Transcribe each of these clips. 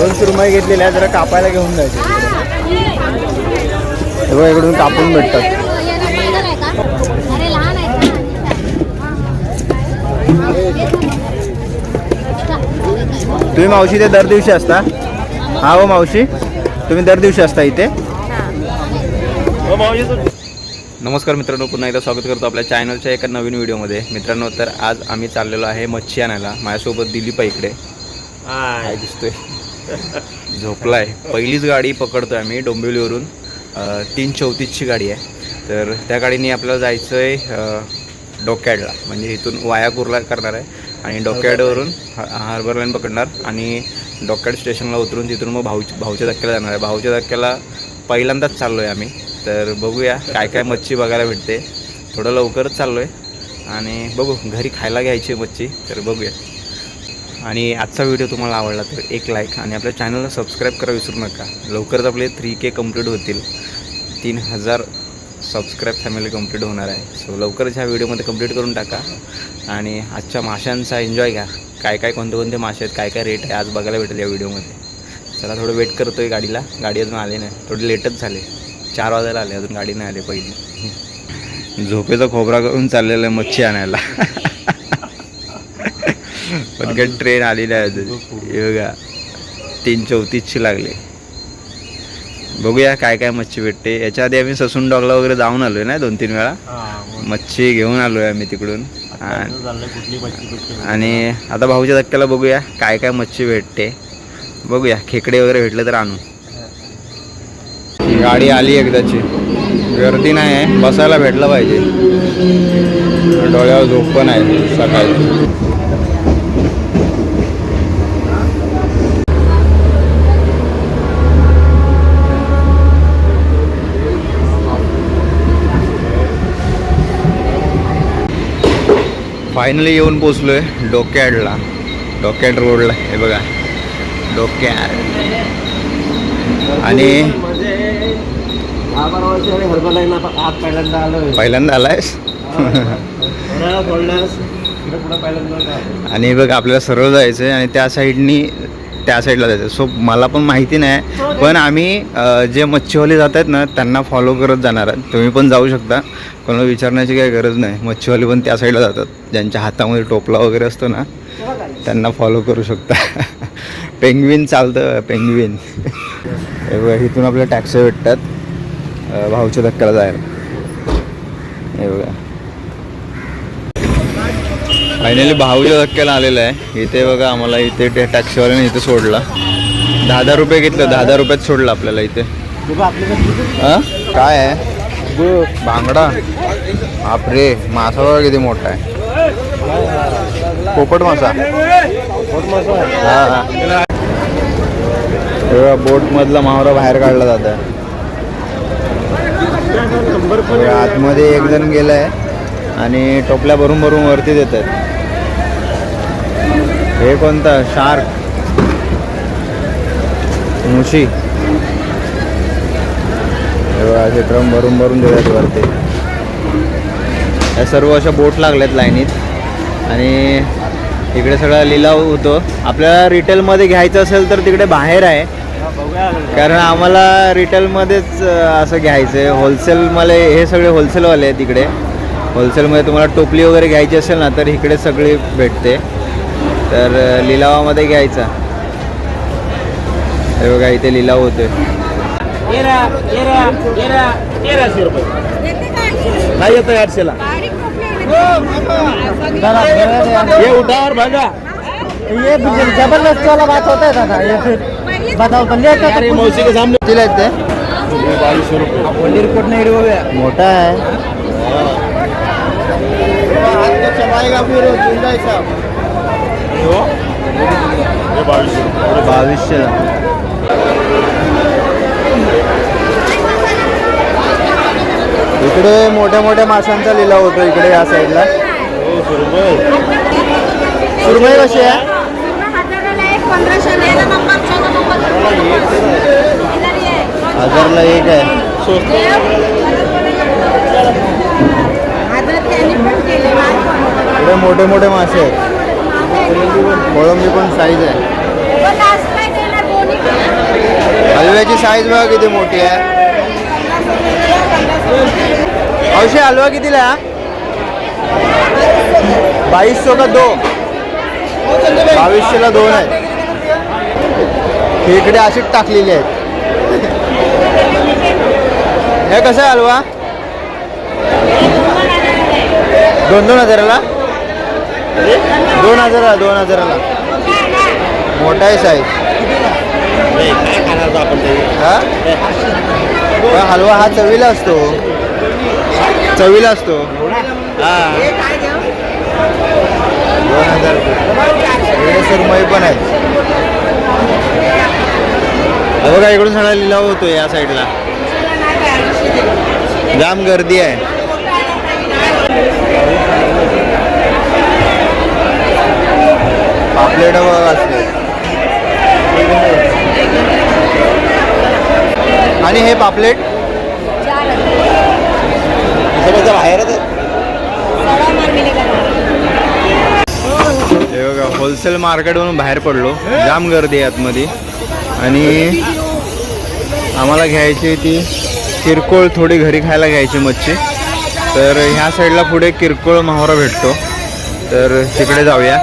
दोन सुरमई घेतलेल्या आहे, जरा कापायला घेऊन जायचे. हे बघा इकडून कापून भेटतात. अरे लहान आहेत तुम्ही मावशी ते दर दिवशी असता? हा हो मावशी. तुम्ही दर दिवशी असता इथे? नमस्कार मित्रांनो पुन्हा एकदा स्वागत करतो आपल्या चॅनलच्या एका नवीन व्हिडिओमध्ये. मित्रांनो तर आज आम्ही चाललेलो आहे मच्छी आणायला. माझ्यासोबत दिलीप आहे इकडे. काय दिसतोय. झोपलाय. पहिलीच गाडी पकडतोय आम्ही डोंबिवलीवरून. तीन चौतीसची गाडी आहे. तर त्या गाडीने आपल्याला जायचं आहे डोक्याडला. म्हणजे इथून वायापूरला करणार आहे. आणि डोक्याडवरून हा- हार्बर लाईन पकडणार. आणि डोक्याड स्टेशनला उतरून तिथून मग भाऊ भाऊच्या धक्क्याला जाणार आहे. भाऊच्या धक्क्याला पहिल्यांदाच चाललो आहे आम्ही. तर बघूया काय काय मच्छी बघायला भेटते. थोडं लवकरच चाललो आहे आणि बघू घरी खायला घ्यायची आहे मच्छी तर बघूया. आणि आजचा व्हिडिओ तुम्हाला आवडला तर एक लाईक आणि आपल्या चॅनलला सबस्क्राईब करा विसरू नका. लवकरच आपले थ्री के कंप्लीट होतील. तीन हजार सबस्क्राईब फॅमिली कंप्लीट होणार आहे. सो लवकरच ह्या व्हिडिओमध्ये कंप्लीट करून टाका. आणि आजच्या माशांचा एन्जॉय घ्या. काय काय कोणते कोणते मासे आहेत काय काय रेट आहे आज बघायला भेटेल या व्हिडिओमध्ये चला थोडं वेट करतो आहे गाडीला. गाडी अजून आली नाही. थोडे लेटच झाले. चार वाजायला आले अजून गाडी नाही आली पहिली. झोपेचा खोबरा करून चाललेलं आहे मच्छी आणायला. पण काय ट्रेन आलेली आहे अजून हे. बघा तीन चौतीसची लागले. बघूया काय काय मच्छी भेटते. याच्या आधी आम्ही ससून डॉगला वगैरे जाऊन आलोय ना दोन तीन वेळा. मच्छी घेऊन आलोय आम्ही तिकडून. आणि- आणि आता भाऊच्या धक्क्याला बघूया काय काय मच्छी भेटते. बघूया खेकडे वगैरे भेटले तर आणू. गाडी आली एकदाची. गर्दी नाही आहे बसायला भेटलं पाहिजे. डोळ्यावर झोप पण आहे सकाळी. फायनली येऊन पोचलोय डोक्याडला डोक्याड रोडला हे बघा. डोक्याड आणि पहिल्यांदा आलोय. आलायस आणि बघ आपल्याला सरळ जायचं आहे आणि त्या साईडनी त्या साईडला जायचं. सो मला पण माहिती नाही. पण आम्ही जे मच्छीवाले जात आहेत ना त्यांना फॉलो करत जाणार आहेत तुम्ही पण जाऊ शकता. कोणाला विचारण्याची काही गरज नाही. मच्छीवाले पण त्या साईडला जातात. ज्यांच्या हातामध्ये टोपला वगैरे असतो ना त्यांना फॉलो करू शकता. पेंग्विन चालतं पेंग्विन हे इथून आपल्याला टॅक्सी भेटतात. भाऊच्या धक्क्याला जायला. हे बघा. फायनली भाऊच्या धक्क्याला आलेलं आहे. इथे बघा आम्हाला इथे टॅक्सीवाल्याने इथे सोडला. दहा दहा रुपये घेतलं दहा दहा रुपयात सोडलं आपल्याला इथे. हा? काय आहे? बांगडा. आपरे मासा बघा किती मोठा आहे. पोपट मासा. हा हा. बोट मधला मावरा बाहेर काढला जात आहे. आतमध्ये एक जण गेलाय आणि टोपल्या भरून भरून वरती देत आहेत. हे कोणतं? शार्क. मुशी. असे ड्रम भरून भरून देतात वरती. या सर्व अशा बोट लागल्यात लाईनीत. आणि इकडे सगळा लिलाव होतो. आपल्याला रिटेलमध्ये घ्यायचं असेल तर तिकडे बाहेर आहे. कारण आम्हाला रिटेलमध्येच असं घ्यायचं आहे होलसेल मला हे सगळे होलसेलवाले आहेत तिकडे होलसेलमध्ये तुम्हाला टोपली वगैरे घ्यायची असेल ना तर इकडे सगळी भेटते. तर लिलावामध्ये घ्यायचा. हे बघा इथे लिलाव होतोय. तेराशे रुपये. नाही येतं आठशेला. ये उठावर भागा. ये जबरदस्त वाला बात होता है दादा ये फिर बताओ तो लेते तो अरे मौसी के सामने. ते? बाईस रुपये. कोट नहीं रोगे मोठा आहे. ये बाईस रुपये बावीसशे इकडे मोठ्या मोठ्या माशांचा लिलाव होतो इकडे या साईडला. सुरमई. कशी आहे? हजारला एक आहे. इकडे मोठे मोठे मासे आहेत. कोळंबी पण साईज आहे. हलव्याची साईज बघा किती मोठी आहे. औषध हलवा कितीला आहे? बावीस सौ का दो बावीसशेला दोन आहेत खेकडे अशीच टाकलेली आहेत. हे कसं आहे हलवा? दोन दोन हजाराला. दोन हजाराला दोन हजाराला. मोठा आहे साईज हा? हलवा हा चवीला असतो. चवीला असतो. हा. दोन हजार रुपये. सुरमई पण आहेत हे बघा इकडून सगळा लिलाव होतो या साईडला जाम गर्दी आहे. पापलेट बघा आणि हे पापलेट? बाहेरच हे बघा होलसेल मार्केटवरून बाहेर पडलो. जाम गर्दी आहे आतमध्ये. आणि आम्हाला घ्यायची ती किरकोळ थोडी घरी खायला घ्यायची मच्छी. तर ह्या साईडला पुढे किरकोळ माहोरा भेटतो. तर तिकडे जाऊया.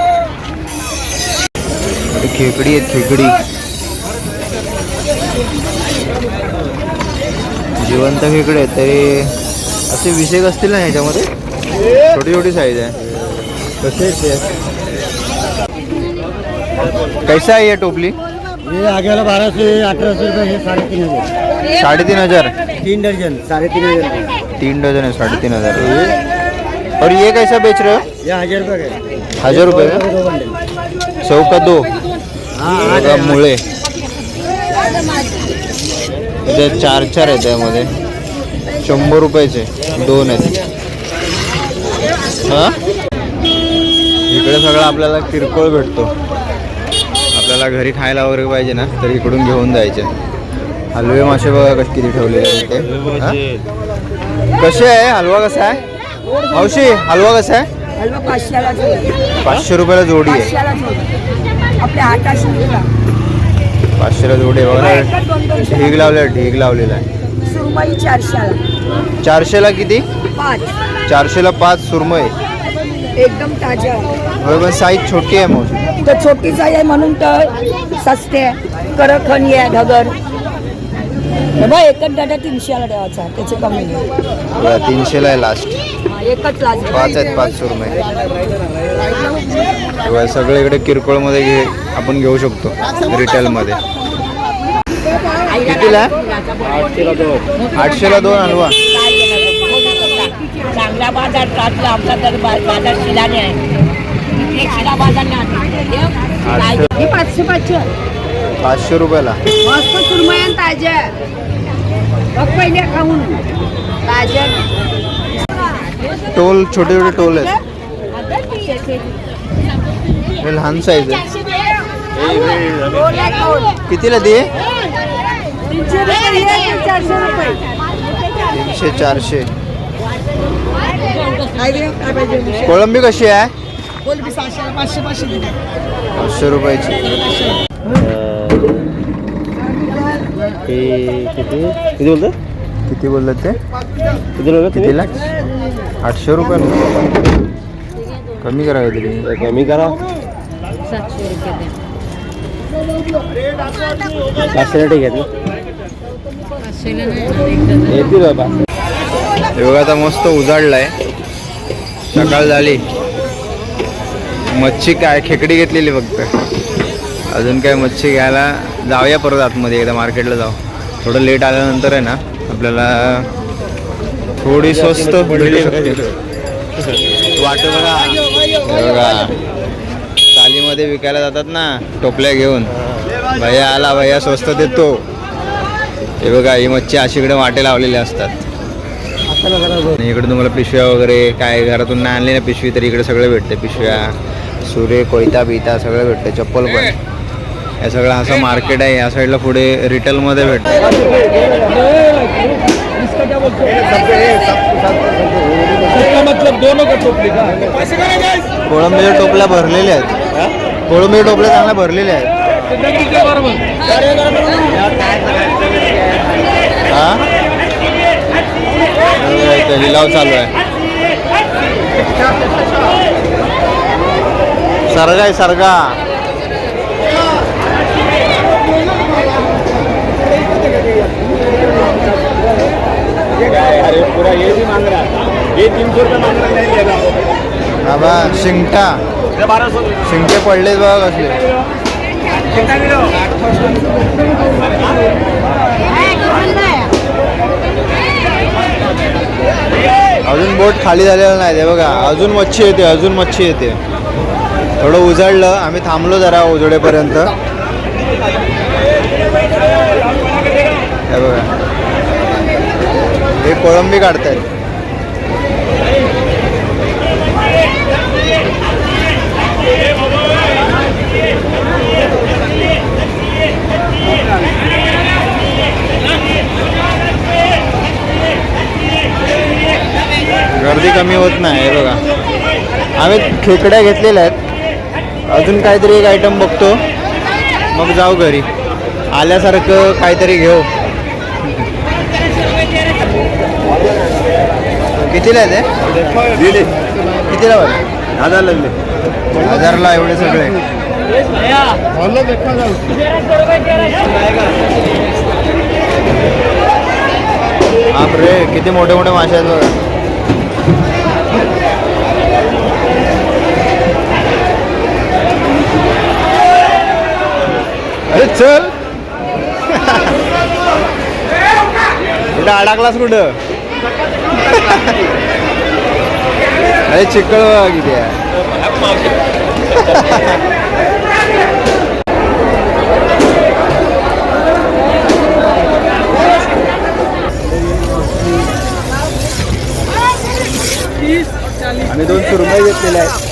इथे खेकडी आहेत खेकडी. जिवंत खेकडे आहेत तरी असे विषय असतील ना ह्याच्यामध्ये? छोटी छोटी साईज आहे. कसे कैसा है ये टोपली? ये अठारह सौ रुपये है साढ़े तीन हजार. साढ़े तीन हजार? तीन दर्जन साढ़े तीन हजार. तीन डजन है साढ़े तीन हजार और ये कैसा बेच रहे हो? ये हजार रुपये का हजार रुपये का? दो का दो बघा मुळे. ते चार चार आहेत त्यामध्ये. शंभर रुपयाचे. दोन आहेत. हां? इकडे सगळं आपल्याला किरकोळ भेटतो. आपल्याला घरी खायला वगैरे पाहिजे ना तर इकडून घेऊन जायचे. हलवे मासे बघा कसे किती ठेवलेले इथे. कसे आहे? हलवा कसा आहे? मावशी हलवा कसा आहे? हलवा पाचशेला जोड. पाचशे रुपयाला जोडी आहे. पाचशेला जोड. आपल्या पाचशेला जोडी आहे. बघा दोन दोनशे ढीग लावलेला ढीग लावलेला आहे. सुरमई चारशेला. चारशेला किती? पाच. चारशेला पाच सुरमई. एकदम ताजा. पण साईज छोटी आहे मग. तर छोटी साईज आहे म्हणून तर सस्ते आहे. कडखणी आहे ढगर. एकच दादा तीनशेला द्यावाचा त्याचे कमी नाही. तीनशेला आहे लास्ट एकच लाज पाच आहेत पाच सुरमई. तेव्हा सगळे इकडे किरकोळमध्ये घे आपण घेऊ शकतो रिटेलमध्ये. कितीला? आठशेला दोन. हलवा. चांगला बाजार टाकला आमचा तर बाजार शिलाने आहे. शिला बाजार पाचशे पाचशे. पाचशे रुपयाला. मस्त सुरमयन ताजे. बघ पहिले खाऊन. ताजे. टोल छोटे छोटे टोल आहेत. हे लहान साईज आहे कितीला दे तीनशे चारशे? कोळंबी कशी आहे? पाचशे रुपयाची. हे किती? किती बोलतो किती बोललात ते? किती बोलतो तुम्ही कितीला आठशे रुपयाला कमी करा काहीतरी. कमी करा. ठीक आहे येतील बाबा. हे बघा आता मस्त उजाडलाय. सकाळ झाली. मच्छी काय खेकडी घेतलेली फक्त. अजून काय मच्छी घ्यायला जाऊया परत आतमध्ये एकदा मार्केटला जाऊ. थोडं लेट आल्यानंतर आहे ना आपल्याला थोडी स्वस्त भेटू शकते. वाट बघा. हे बघा. चालीमध्ये विकायला जातात ना टोपल्या घेऊन. भैया आला भैया स्वस्त देतो. हे बघा ही मच्छी अशीकडे वाटे लावलेले असतात. इकडे तुम्हाला पिशव्या वगैरे काय घरातून नाही आणली ना पिशवी तर इकडे सगळं भेटते. पिशव्या सुरे कोयता बिता सगळं भेटतं चप्पल पण. हे सगळं असं मार्केट आहे. या साईडला पुढे रिटेलमध्ये भेटतं. मतलब दोनों का टोपली का कोळंबीच्या टोपल्या भरलेल्या आहेत. कोळंबीच्या टोपल्या चांगल्या भरलेल्या आहेत. हा? इथं लिलाव चालू आहे. सरगा आहे सरगा. अरे पूरा ये भी मांग रहा है ये तीन सौ रुपये मांग रहा है, नहीं लेगा बाबा शिंगटा. बारह सौ शिंगटे पडलेत बघा कसले. अजून बोट खाली झालेलं नाही ते बघा. अजून मच्छी येते अजून मच्छी येते. थोडं उजाडलं आम्ही थांबलो जरा उजडेपर्यंत हे बघा हे कोळंबी काढतायत. गर्दी कमी होत नाही बघा. आम्ही खेकड्या घेतलेल्या आहेत. अजून काहीतरी एक आयटम बघतो. मग जाऊ घरी. आल्यासारखं काहीतरी घेऊ. कितीला आहे ते? दिले कितीला बरं हजार लगले. हजारला एवढे सगळे. बापरे किती मोठे मोठे मासे आहेत बघा. अरे चल. कुठं अडकलास कुठं? अरे चिकळ किती आहे आम्ही दोन सुरमई घेतलेल्या आहेत.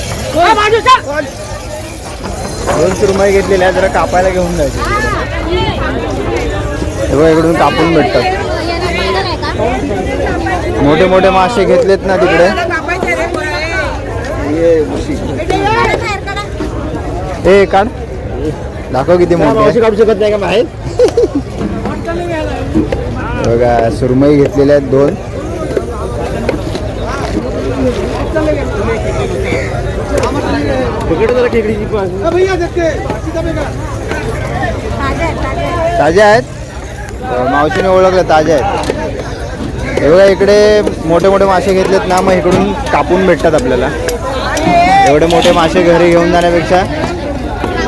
दोन सुरमई घेतलेल्या आहेत जरा कापायला घेऊन जायचे. हे इकडून कापून भेटतात. मोठे मोठे मासे घेतलेत ना तिकडे. ए काढ. दाखव किती मोठे. काढू शकत नाही का बाहेर बघा सुरमई घेतलेल्या आहेत दोन. पकड जरा खेकडीची पण ताजे आहेत. मावशीने ओळखलं ताजे आहेत. हे बघा इकडे मोठे मोठे मासे घेतलेत ना मग इकडून कापून भेटतात आपल्याला. एवढे मोठे मासे घरी घेऊन जाण्यापेक्षा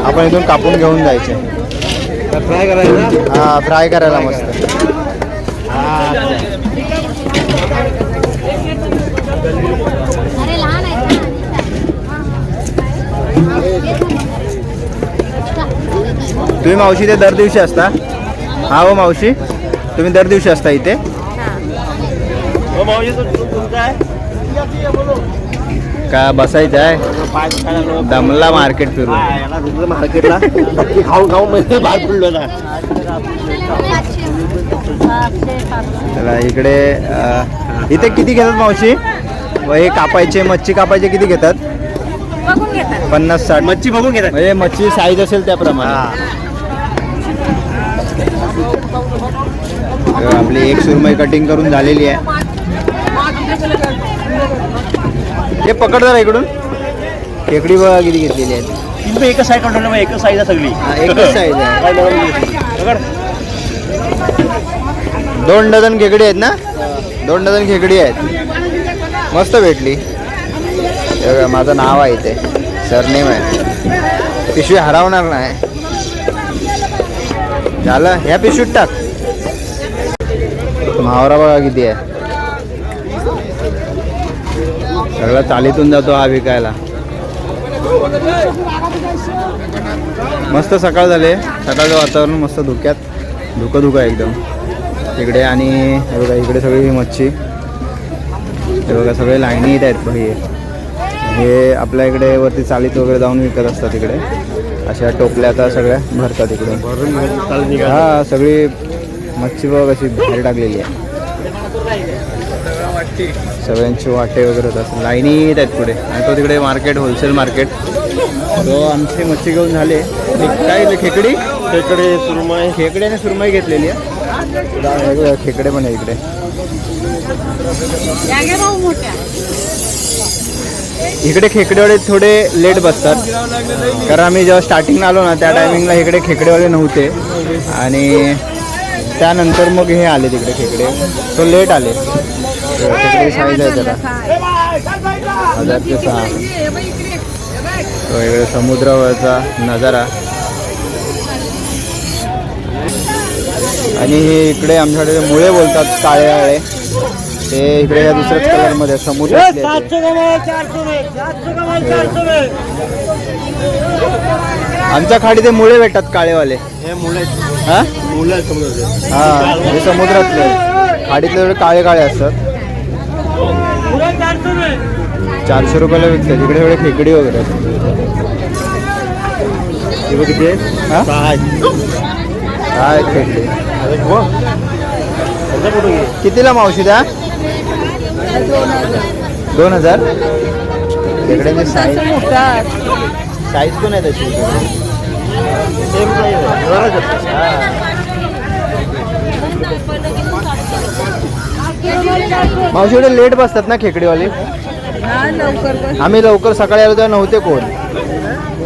आपण इथून कापून घेऊन जायचे. फ्राय करायचं हा फ्राय करायला मस्त. तुम्ही मावशी ते दर दिवशी असता. हा हो मावशी तुम्ही दर दिवशी असता इथे. का बसायचं आहे? दमला मार्केट तिथलं मार्केटला खाऊ खाऊ मध्ये बाहेर पडलो ना चला इकडे इथे किती घेतात मावशी? व हे कापायचे मच्छी कापायचे किती घेतात? बघून घेतात. पन्नास साठ. मच्छी बघून घेतात. म्हणजे मच्छी साईज असेल त्याप्रमाणे. आपली एक सुरमई कटिंग करून झालेली आहे. हे पकड जरा इकडून. खेकडी बघा किती घेतलेली आहे एकच साईड कंट्रोल एकच साईज आहे सगळी. हा, एकच साईज आहे. काय डबल घेतली. पकड. दोन डझन खेकडी आहेत ना? दोन डझन खेकडी आहेत. मस्त भेटली. हे बघा, माझं नाव आहे इथे. सरनेम आहे. पिशवी हरवणार नाही. झालं. ह्या पिशवीत टाक. मावरा बघा किती आहे. सगळा चालीतून जातो हा विकायला. मस्त सकाळ झाले. सकाळचं वातावरण मस्त धुक्यात. धुकं धुकं एकदम. इकडे आणि हे बघा इकडे सगळी ही मच्छी. हे बघा सगळे लाईनी येत आहेत हे हे आपल्या इकडे वरती चालीत वगैरे जाऊन विकत असतात इकडे. अशा टोपल्या आता सगळ्या भरतात इकडे. हा सगळी मच्छी बघ अशी बाहेर टाकलेली आहे. सगळ्यांची वाटे वगैरे होत असतात लाईनी येत आहेत पुढे. आणि तो तिकडे मार्केट होलसेल मार्केट तो आमची मच्छी घेऊन झाले. हे काय? खेकडी? खेकडे सुरमई. खेकडे आणि सुरमई घेतलेली आहे. खेकडे पण आहे इकडे. इकडे खेकडेवाले थोडे लेट बसतात. कारण आम्ही जेव्हा स्टार्टिंगला आलो ना त्या टायमिंगला इकडे खेकडेवाले नव्हते. आणि त्यानंतर मग हे आले तिकडे खेकडे. तो लेट आले. हजार ते सहा समुद्रावरचा नजारा. आणि हे इकडे आमच्याकडे मुळे बोलतात काळे आळे. ते इकडे या दुसऱ्याच कलरमध्ये ते. आमच्या खाडी ते मुळे भेटतात काळेवाले. हे मुलं हा? हा हे समुद्रातले. खाडीतले काळे काळे असतात. चारशे रुपयाला विकतात तिकडे थोडे खेकडी वगैरे. हे किती हा? आहेत. हा खेकडी. त्यांचा कितीला मावशी द्या? दोन हजार. खेकड्यांची साईज साईज पण आहे सेम आहे. मावशी एवढे लेट बसतात ना खेकडीवाले? आम्ही लवकर सकाळी आलो तेव्हा नव्हते कोण.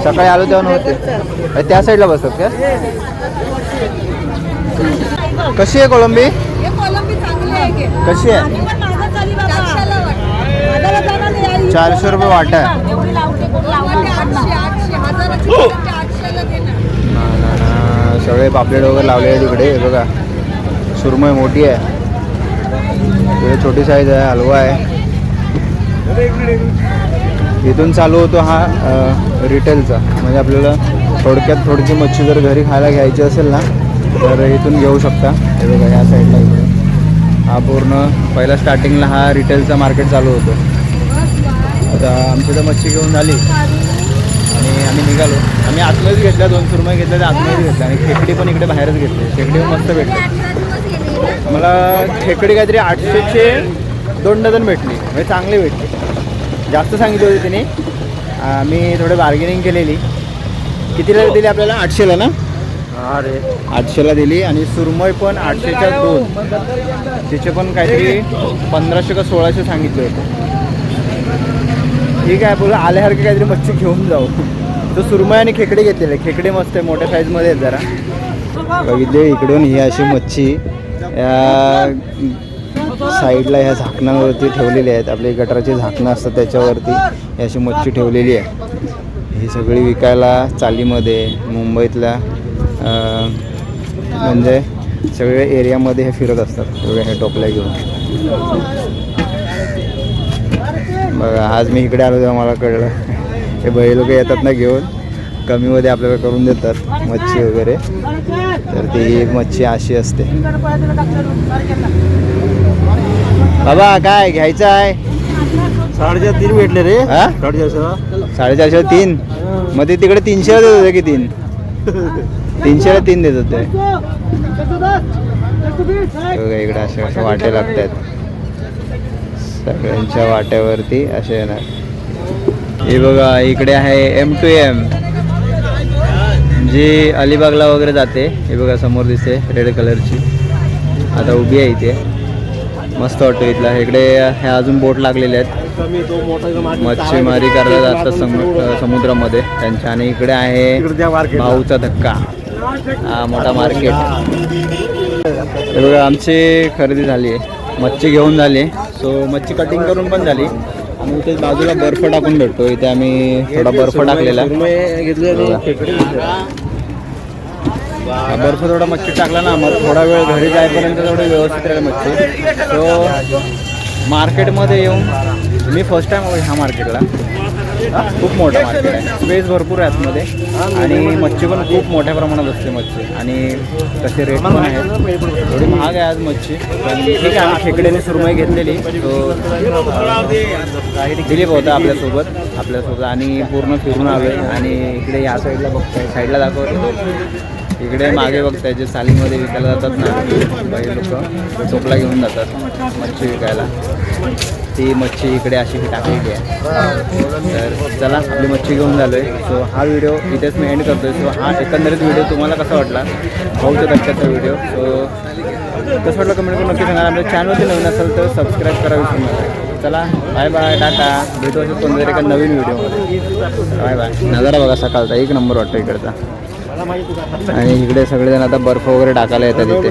सकाळी आलो तेव्हा नव्हते. त्या साईडला बसतात का? कशी आहे कोळंबी? कशी आहे? चारशे रुपये वाटा आहे. सगळे पापलेट वगैरे लावले आहे तिकडे बघा. सुरमय मोठी आहे. तिकडे छोटी साईज आहे हलवा आहे. इथून चालू होतो हा रिटेलचा म्हणजे आपल्याला थोडक्यात थोडीशी मच्छी जर घरी खायला घ्यायची असेल ना तर इथून घेऊ शकता. हे बघा ह्या साईडला इकडे. हा पूर्ण पहिला स्टार्टिंगला हा रिटेलचा मार्केट चालू होतो. आता आमची तर मच्छी घेऊन झाली. आणि आम्ही निघालो. आम्ही आतमध्येच घेतल्या दोन सुरमय घेतल्या तर आतमध्येच घेतल्या आणि खेकडी पण इकडे बाहेरच घेतली. खेकडी पण मस्त भेटली. मला खेकडी काहीतरी आठशेचे दोन डझन भेटली. म्हणजे चांगली भेटली. जास्त सांगितली होती तिने. आम्ही थोडं बार्गेनिंग केलेली. कितीला दिली आपल्याला? आठशेला ना? अरे. आठशेला दिली आणि सुरमई पण आठशेच्या दोन. तिचे पण काहीतरी पंधराशे का सोळाशे सांगितले होते. ठीक आहे बोला आल्यासारखे काहीतरी मच्छी घेऊन जाऊ. तो सुरमई आणि खेकडे घेतलेले. खेकडे मस्त आहे मोठ्या साईजमध्ये आहेत जरा. बघितले इकडून ही अशी मच्छी. या साईडला ह्या झाकणावरती ठेवलेली आहेत. आपली गटाराची झाकणं असतात त्याच्यावरती. ही अशी मच्छी ठेवलेली आहे. ही सगळी विकायला चालीमध्ये मुंबईतल्या म्हणजे सगळे एरियामध्ये हे फिरत असतात. सगळे टोपल्या घेऊन. बघा आज मी इकडे आलो तेव्हा मला कळलं. हे बैल लोक येतात ना घेऊन. कमीमध्ये आपल्याला करून देतात मच्छी वगैरे. तर ती मच्छी अशी असते. बाबा काय घ्यायचं आहे? साडेचार तीन भेटले रे. हा? साडेचारशे तीन? मग ते तिकडे तीनशेला देत होते की तीन? तीनशेला तीन देत होते. इकडे असे असे वाटे लागत आहेत सगळ्यांच्या वाट्यावरती असे येणार. हे बघा इकडे आहे एम टू एम जी अलिबागला वगैरे जाते. हे बघा समोर दिसते रेड कलरची. आता उभी आहे इथे. मस्त वाटतो इथला. इकडे ह्या अजून बोट लागलेले आहेत. मच्छीमारी करायला जातात समुद्र समुद्रामध्ये. त्यांच्या आणि इकडे आहे भाऊचा धक्का. हा मोठा मार्केट. हे बघा आमची खरेदी झाली आहे. मच्छी घेऊन झाली सो मच्छी कटिंग करून पण झाली. आणि इथे बाजूला बर्फ टाकून भेटतो. इथे आम्ही थोडा बर्फ टाकलेला बर्फ थोडा मच्छी टाकला ना मग थोडा वेळ घरी जायपर्यंत थोडी व्यवस्थित राहील मच्छी. सो मार्केटमध्ये येऊन मी फर्स्ट टाइम ह्या मार्केटला खूप मोठं मार्केट आहे. स्पेस भरपूर आहे आतमध्ये. आणि मच्छी पण खूप मोठ्या प्रमाणात असते मच्छी. आणि तसे रेट पण आहेत. थोडी महाग आहे आज मच्छी. पण ठीक आहे आम्ही खेकड्याने सुरमई घेतलेली. दिलीप होता आपल्यासोबत. आपल्यासोबत. आणि पूर्ण फिरून आलो आहे आणि इकडे या साईडला बघतोय. साईडला दाखवतो. इकडे मागे बघताय जे सालीमध्ये विकायला जातात ना बाई लोक चोपला घेऊन जातात मच्छी विकायला. ती मच्छी इकडे अशी टाकलेली आहे. तर चला आपली मच्छी घेऊन झालो आहे सो हा व्हिडिओ इथेच मी एंड करतो सो हा एकंदरीत व्हिडिओ तुम्हाला कसा वाटला? भाऊच्या दक्ष्याचा व्हिडिओ सो कसं वाटलं कमेंट करून नक्की सांगा. आपल्या चॅनलवरती नवीन असेल तर सबस्क्राईब करा विसरू नका. चला बाय बाय टाटा. भेटू असं कोणत्या एका नवीन व्हिडिओमध्ये बाय बाय नजारा बघा सकाळचा एक नंबर वाटतो इकडचा. आणि इकडे सगळेजण आता बर्फ वगैरे टाकायला येतात इथे.